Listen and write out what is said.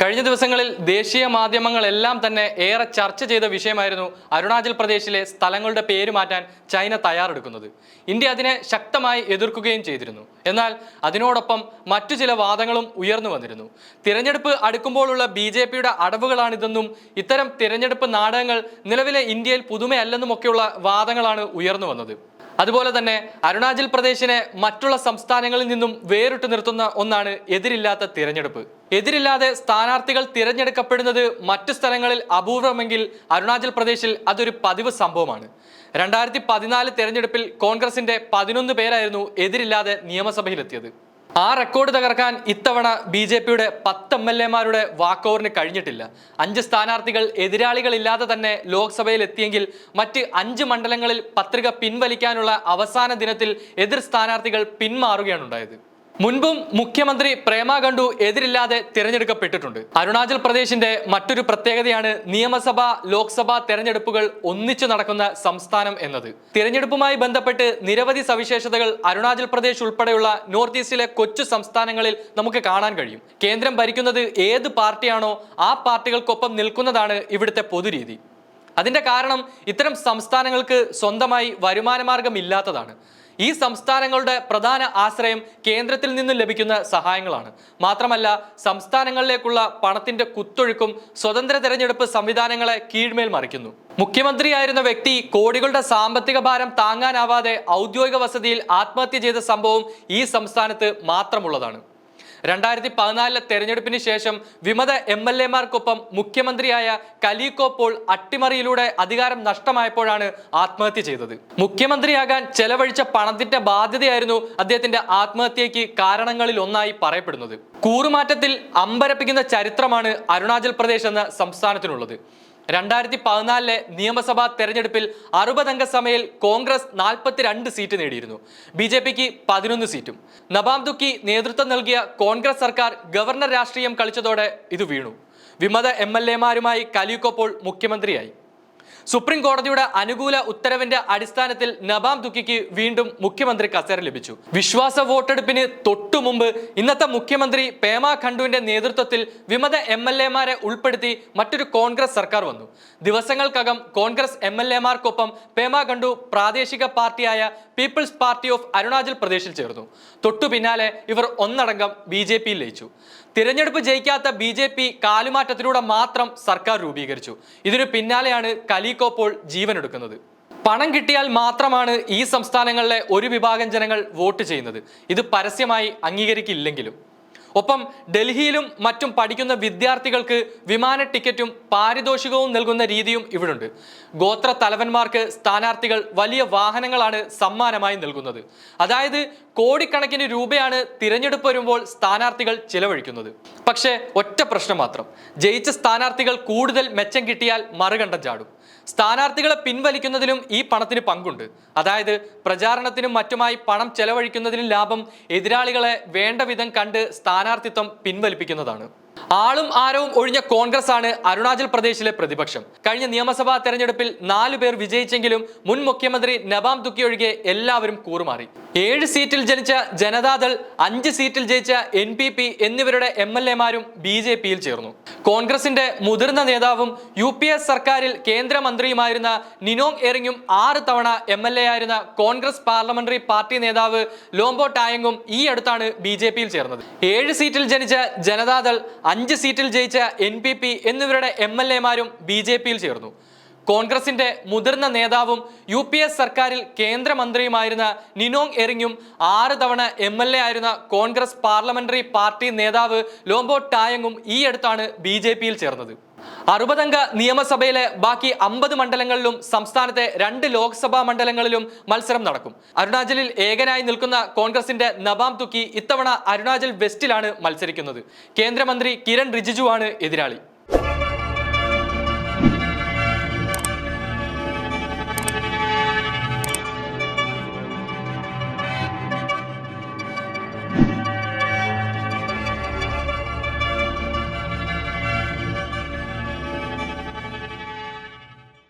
കഴിഞ്ഞ ദിവസങ്ങളിൽ ദേശീയ മാധ്യമങ്ങളെല്ലാം തന്നെ ഏറെ ചർച്ച ചെയ്ത വിഷയമായിരുന്നു അരുണാചൽ പ്രദേശിലെ സ്ഥലങ്ങളുടെ പേര് മാറ്റാൻ ചൈന തയ്യാറെടുക്കുന്നത്. ഇന്ത്യ അതിനെ ശക്തമായി എതിർക്കുകയും ചെയ്തിരുന്നു. എന്നാൽ അതിനോടൊപ്പം മറ്റു ചില വാദങ്ങളും ഉയർന്നു വന്നിരുന്നു. തിരഞ്ഞെടുപ്പ് അടുക്കുമ്പോഴുള്ള ബി ജെ പിയുടെ അടവുകളാണിതെന്നും ഇത്തരം തിരഞ്ഞെടുപ്പ് നാടകങ്ങൾ നിലവിലെ ഇന്ത്യയിൽ പുതുമയല്ലെന്നുമൊക്കെയുള്ള വാദങ്ങളാണ് ഉയർന്നു വന്നത്. അതുപോലെ തന്നെ അരുണാചൽ പ്രദേശിനെ മറ്റുള്ള സംസ്ഥാനങ്ങളിൽ നിന്നും വേറിട്ട് നിർത്തുന്ന ഒന്നാണ് എതിരില്ലാത്ത തിരഞ്ഞെടുപ്പ്. എതിരില്ലാതെ സ്ഥാനാർത്ഥികൾ തിരഞ്ഞെടുക്കപ്പെടുന്നത് മറ്റു സ്ഥലങ്ങളിൽ അപൂർവമെങ്കിൽ അരുണാചൽ പ്രദേശിൽ അതൊരു പതിവ് സംഭവമാണ്. രണ്ടായിരത്തി പതിനാല് തെരഞ്ഞെടുപ്പിൽ കോൺഗ്രസിന്റെ പതിനൊന്ന് പേരായിരുന്നു എതിരില്ലാതെ നിയമസഭയിലെത്തിയത്. ആ റെക്കോർഡ് തകർക്കാൻ ഇത്തവണ ബി ജെ പിയുടെ പത്ത് എം എൽ എമാരുടെ വാക്കോവറിന് കഴിഞ്ഞിട്ടില്ല. അഞ്ച് സ്ഥാനാർത്ഥികൾ എതിരാളികളില്ലാതെ തന്നെ ലോക്സഭയിൽ എത്തിയെങ്കിൽ മറ്റ് അഞ്ച് മണ്ഡലങ്ങളിൽ പത്രിക പിൻവലിക്കാനുള്ള അവസാന ദിനത്തിൽ എതിർ സ്ഥാനാർത്ഥികൾ പിന്മാറുകയാണ് ഉണ്ടായത് മുൻപും മുഖ്യമന്ത്രി പ്രേമ ഖണ്ഡു എതിരില്ലാതെ തിരഞ്ഞെടുക്കപ്പെട്ടിട്ടുണ്ട്. അരുണാചൽ പ്രദേശിന്റെ മറ്റൊരു പ്രത്യേകതയാണ് നിയമസഭ ലോക്സഭാ തെരഞ്ഞെടുപ്പുകൾ ഒന്നിച്ചു നടക്കുന്ന സംസ്ഥാനം എന്നത്. തിരഞ്ഞെടുപ്പുമായി ബന്ധപ്പെട്ട് നിരവധി സവിശേഷതകൾ അരുണാചൽ പ്രദേശ് ഉൾപ്പെടെയുള്ള നോർത്ത് ഈസ്റ്റിലെ കൊച്ചു സംസ്ഥാനങ്ങളിൽ നമുക്ക് കാണാൻ കഴിയും. കേന്ദ്രം ഭരിക്കുന്നത് ഏത് പാർട്ടിയാണോ ആ പാർട്ടികൾക്കൊപ്പം നിൽക്കുന്നതാണ് ഇവിടുത്തെ പൊതുരീതി. അതിന്റെ കാരണം ഇത്തരം സംസ്ഥാനങ്ങൾക്ക് സ്വന്തമായി വരുമാനമാർഗം ഇല്ലാത്തതാണ്. ഈ സംസ്ഥാനങ്ങളുടെ പ്രധാന ആശ്രയം കേന്ദ്രത്തിൽ നിന്നും ലഭിക്കുന്ന സഹായങ്ങളാണ്. മാത്രമല്ല സംസ്ഥാനങ്ങളിലേക്കുള്ള പണത്തിന്റെ കുത്തൊഴുക്കും സ്വതന്ത്ര തെരഞ്ഞെടുപ്പ് സംവിധാനങ്ങളെ കീഴ്മേൽ മറിക്കുന്നു. മുഖ്യമന്ത്രിയായിരുന്ന വ്യക്തി കോടികളുടെ സാമ്പത്തിക ഭാരം താങ്ങാനാവാതെ ഔദ്യോഗിക വസതിയിൽ ആത്മഹത്യ ചെയ്ത സംഭവം ഈ സംസ്ഥാനത്ത് മാത്രമുള്ളതാണ്. രണ്ടായിരത്തി പതിനാലിലെ തെരഞ്ഞെടുപ്പിന് ശേഷം വിമത എം എൽ എമാർക്കൊപ്പം മുഖ്യമന്ത്രിയായ കലീകോ പോൾ അട്ടിമറിയിലൂടെ അധികാരം നഷ്ടമായപ്പോഴാണ് ആത്മഹത്യ ചെയ്തത്. മുഖ്യമന്ത്രിയാകാൻ ചെലവഴിച്ച പണത്തിന്റെ ബാധ്യതയായിരുന്നു അദ്ദേഹത്തിന്റെ ആത്മഹത്യയ്ക്ക് കാരണങ്ങളിൽ ഒന്നായി പറയപ്പെടുന്നത്. കൂറുമാറ്റത്തിൽ അമ്പരപ്പിക്കുന്ന ചരിത്രമാണ് അരുണാചൽ പ്രദേശ് എന്ന സംസ്ഥാനത്തിനുള്ളത്. രണ്ടായിരത്തി പതിനാലിലെ നിയമസഭാ തെരഞ്ഞെടുപ്പിൽ അറുപതംഗ സഭയിൽ കോൺഗ്രസ് നാൽപ്പത്തിരണ്ട് സീറ്റ് നേടിയിരുന്നു. ബി ജെ പിക്ക് പതിനൊന്ന് സീറ്റും. നബാം തുക്കി നേതൃത്വം നൽകിയ കോൺഗ്രസ് സർക്കാർ ഗവർണർ രാഷ്ട്രീയം കളിച്ചതോടെ ഇത് വീണു. വിമത എം എൽ എമാരുമായി കലിയുക്കോപ്പോൾ മുഖ്യമന്ത്രിയായി. സുപ്രീം കോടതിയുടെ അനുകൂല ഉത്തരവിന്റെ അടിസ്ഥാനത്തിൽ നബാം തുക്കിക്ക് വീണ്ടും മുഖ്യമന്ത്രി കസേര ലഭിച്ചു. വിശ്വാസ വോട്ടെടുപ്പിന് തൊട്ടു മുമ്പ് ഇന്നത്തെ മുഖ്യമന്ത്രി പേമ ഖണ്ഡുവിന്റെ നേതൃത്വത്തിൽ വിമത എം എൽ എമാരെ ഉൾപ്പെടുത്തി മറ്റൊരു കോൺഗ്രസ് സർക്കാർ വന്നു. ദിവസങ്ങൾക്കകം കോൺഗ്രസ് എം എൽ എമാർക്കൊപ്പം പേമ ഖണ്ഡു പ്രാദേശിക പാർട്ടിയായ പീപ്പിൾസ് പാർട്ടി ഓഫ് അരുണാചൽ പ്രദേശിൽ ചേർന്നു. തൊട്ടു പിന്നാലെ ഇവർ ഒന്നടങ്കം ബി ജെ പിയിൽ ലയിച്ചു. തിരഞ്ഞെടുപ്പ് ജയിക്കാത്ത ബി ജെ പി കാലുമാറ്റത്തിലൂടെ മാത്രം സർക്കാർ രൂപീകരിച്ചു. ഇതിനു പിന്നാലെയാണ് കലീകോപ്പോൾ പോൾ ജീവനെടുക്കുന്നത്. പണം കിട്ടിയാൽ മാത്രമാണ് ഈ സംസ്ഥാനങ്ങളിലെ ഒരു വിഭാഗം ജനങ്ങൾ വോട്ട് ചെയ്യുന്നത്. ഇത് പരസ്യമായി അംഗീകരിക്കില്ലെങ്കിലും. ഒപ്പം ഡൽഹിയിലും മറ്റും പഠിക്കുന്ന വിദ്യാർത്ഥികൾക്ക് വിമാന ടിക്കറ്റും പാരിതോഷികവും നൽകുന്ന രീതിയും ഇവിടുണ്ട്. ഗോത്ര തലവന്മാർക്ക് സ്ഥാനാർത്ഥികൾ വലിയ വാഹനങ്ങളാണ് സമ്മാനമായി നൽകുന്നത്. അതായത് കോടിക്കണക്കിന് രൂപയാണ് തിരഞ്ഞെടുപ്പ് വരുമ്പോൾ സ്ഥാനാർത്ഥികൾ ചിലവഴിക്കുന്നത്. പക്ഷേ ഒറ്റ പ്രശ്നം മാത്രം. ജയിച്ച സ്ഥാനാർത്ഥികൾ കൂടുതൽ മെച്ചം കിട്ടിയാൽ മറുകണ്ടം ചാടും. സ്ഥാനാർത്ഥികളെ പിൻവലിക്കുന്നതിലും ഈ പണത്തിന് പങ്കുണ്ട്. അതായത് പ്രചാരണത്തിനും മറ്റുമായി പണം ചെലവഴിക്കുന്നതിനും ലാഭം എതിരാളികളെ വേണ്ട വിധം കണ്ട് സ്ഥാനാർത്ഥിത്വം പിൻവലിപ്പിക്കുന്നതാണ്. ആളും ആരവും ഒഴിഞ്ഞ കോൺഗ്രസ് ആണ് അരുണാചൽ പ്രദേശിലെ പ്രതിപക്ഷം. കഴിഞ്ഞ നിയമസഭാ തെരഞ്ഞെടുപ്പിൽ നാലു പേർ വിജയിച്ചെങ്കിലും മുൻ മുഖ്യമന്ത്രി നബാം തുക്കി ഒഴികെ എല്ലാവരും കൂറുമാറി. ഏഴ് സീറ്റിൽ ജനിച്ച ജനതാദൾ അഞ്ച് സീറ്റിൽ ജയിച്ച എൻ പി പി എന്നിവരുടെ എം എൽ എമാരും ബി ജെ പിയിൽ ചേർന്നു. കോൺഗ്രസിന്റെ മുതിർന്ന നേതാവും യു പി എസ് സർക്കാരിൽ കേന്ദ്രമന്ത്രിയുമായിരുന്ന നിനോങ് എറിങ്ങും ആറ് തവണ എം എൽ എ ആയിരുന്ന കോൺഗ്രസ് പാർലമെന്ററി പാർട്ടി നേതാവ് ലോംബോ ടായങ്ങും ഈ അടുത്താണ് ബി ജെ പിയിൽ ചേർന്നത്. ഏഴ് സീറ്റിൽ ജനിച്ച ജനതാദൾ അഞ്ച് സീറ്റിൽ ജയിച്ച എൻ പി പി എന്നിവരുടെ എം എൽ എമാരും ബി ജെ പിയിൽ ചേർന്നു. കോൺഗ്രസിന്റെ മുതിർന്ന നേതാവും യു പി എസ് സർക്കാരിൽ കേന്ദ്രമന്ത്രിയുമായിരുന്ന നിനോങ് എറിങ്ങും ആറ് തവണ എം എൽ എ ആയിരുന്ന കോൺഗ്രസ് പാർലമെന്ററി പാർട്ടി നേതാവ് ലോംബോ ടായങ്ങും ഈ അടുത്താണ് ബി ജെ പിയിൽ ചേർന്നത്. അറുപതംഗ നിയമസഭയിലെ ബാക്കി അമ്പത് മണ്ഡലങ്ങളിലും സംസ്ഥാനത്തെ രണ്ട് ലോക്സഭാ മണ്ഡലങ്ങളിലും മത്സരം നടക്കും. അരുണാചലിൽ ഏകനായി നിൽക്കുന്ന കോൺഗ്രസിന്റെ നബാം തുക്കി ഇത്തവണ അരുണാചൽ വെസ്റ്റിലാണ് മത്സരിക്കുന്നത്. കേന്ദ്രമന്ത്രി കിരൺ റിജിജുവാണ് എതിരാളി.